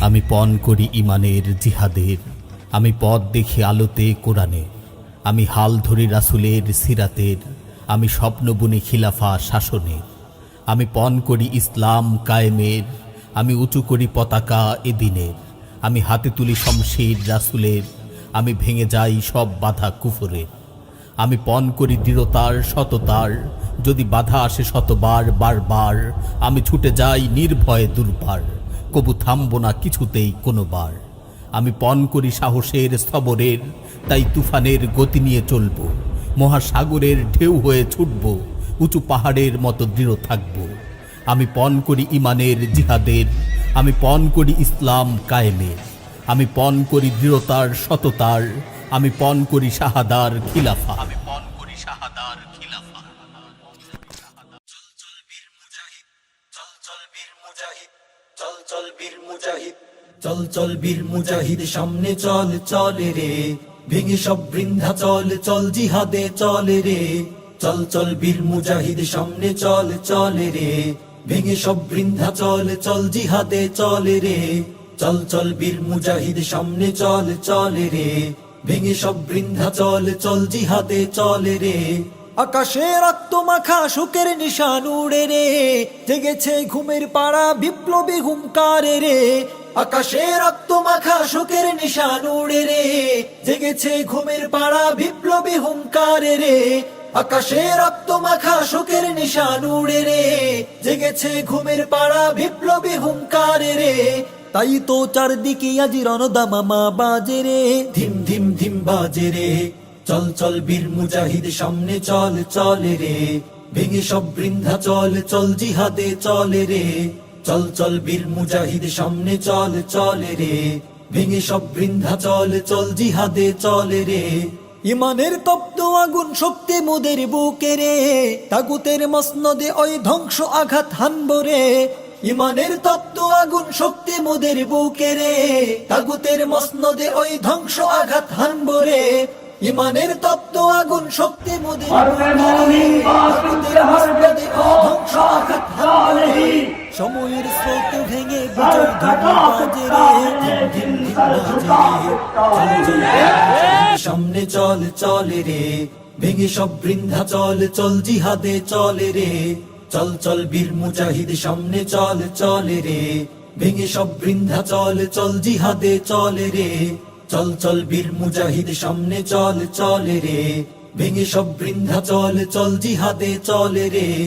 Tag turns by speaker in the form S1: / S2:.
S1: আমি পণ করি ইমানের জিহাদের। আমি পথ দেখি আলোতে কোরআনে আমি হাল ধরি রাসুলের সিরাতের। আমি স্বপ্ন বুনি খিলাফা শাসনের। আমি পণ করি ইসলাম কায়েমের। আমি উঁচু করি পতাকা এদিনের। আমি হাতে তুলি শমশির রাসুলের। আমি ভেঙে যাই সব বাধা কুফরের। আমি পণ করি দৃঢ়তার সততার। যদি বাধা আসে শতবার বারবার, আমি ছুটে যাই নির্ভয়ে দুর্বার। কবু থামব না কিছুতেই কোনোবার। আমি পণ করি সাহসের স্থবরের তাই তুফানের গতি নিয়ে চলব। মহাসাগরের ঢেউ হয়ে ছুটব, উঁচু পাহাড়ের মতো দৃঢ় থাকব। আমি পণ করি ইমানের জিহাদের, আমি পণ করি ইসলাম কায়েমের। আমি পণ করি দৃঢ়তার, সততার, আমি পণ করি শাহাদার খিলাফা
S2: চল চল বীর মুজাহিদ, সামনে চল, চলে রে। ভেঙে সব বৃন্ধা চল চল জিহাদে চলে রে। চল চল বীর মুজাহিদ, সামনে চল, চলে রে। ভেঙে সব বৃন্ধা চল চল জিহাদে চলে রে। চল চল বীর মুজাহিদ, সামনে চল, চলে রে। ভেঙে সব বৃন্ধা চল চল জিহাদে চলে রে। আকাশে রক্ত মাখা সুখের নিশান উড়ে রে, জেগেছে ঘুমের পাড়া বিপ্লবী হুঙ্কারে রে। আকাশে রক্ত মাখা সুখের নিশান উড়ে রে, জেগেছে ঘুমের পাড়া বিপ্লবী হুঙ্কারে রে। আকাশে রক্ত মাখা সুখের নিশান উড়ে রে, জেগেছে ঘুমের পাড়া বিপ্লবী হুঙ্কারে রে। তাই তো চারদিকে আজি রণদামামা বাজে রে, ধিম ধিম ধিম বাজে রে। চল চল বীর মুজাহিদ, সামনে চল, চলে রে। ভেঙে সব বৃন্ধা চল চল জিহাদে চলে রে। চল চল বীর মুজাহিদ, সামনে চল, চলে রে। ভেঙে সব বৃন্ধা চল চল জিহাদে চলে রে। ইমানের তপ্ত আগুন শক্তি মোদের বুকে রে। তাগুতের মসনদে ওই ধ্বংস আঘাত হানব রে। ইমানের তপ্ত আগুন শক্তি মোদের বুকে রে। তাগুতের মসনদে ওই ধ্বংস আঘাত হানব রে। ইমানের তত্ত্ব আগুন শক্তি মোদের সময়ের স্রোত ভেঙে বিজয় সামনে চল চলে রে। ভেঙে সব বৃন্ধা চল চল জিহাদে চলে রে। চল চল বীর মুজাহিদ সামনে চল চলে রে। ভেঙে সব বৃন্ধা চল চল জিহাদে চলে রে। চল চল বীর মুজাহিদ, সামনে চল, চলে রে। ভেঙে সব বৃন্ধা, চল চল জিহাদে, চলে রে।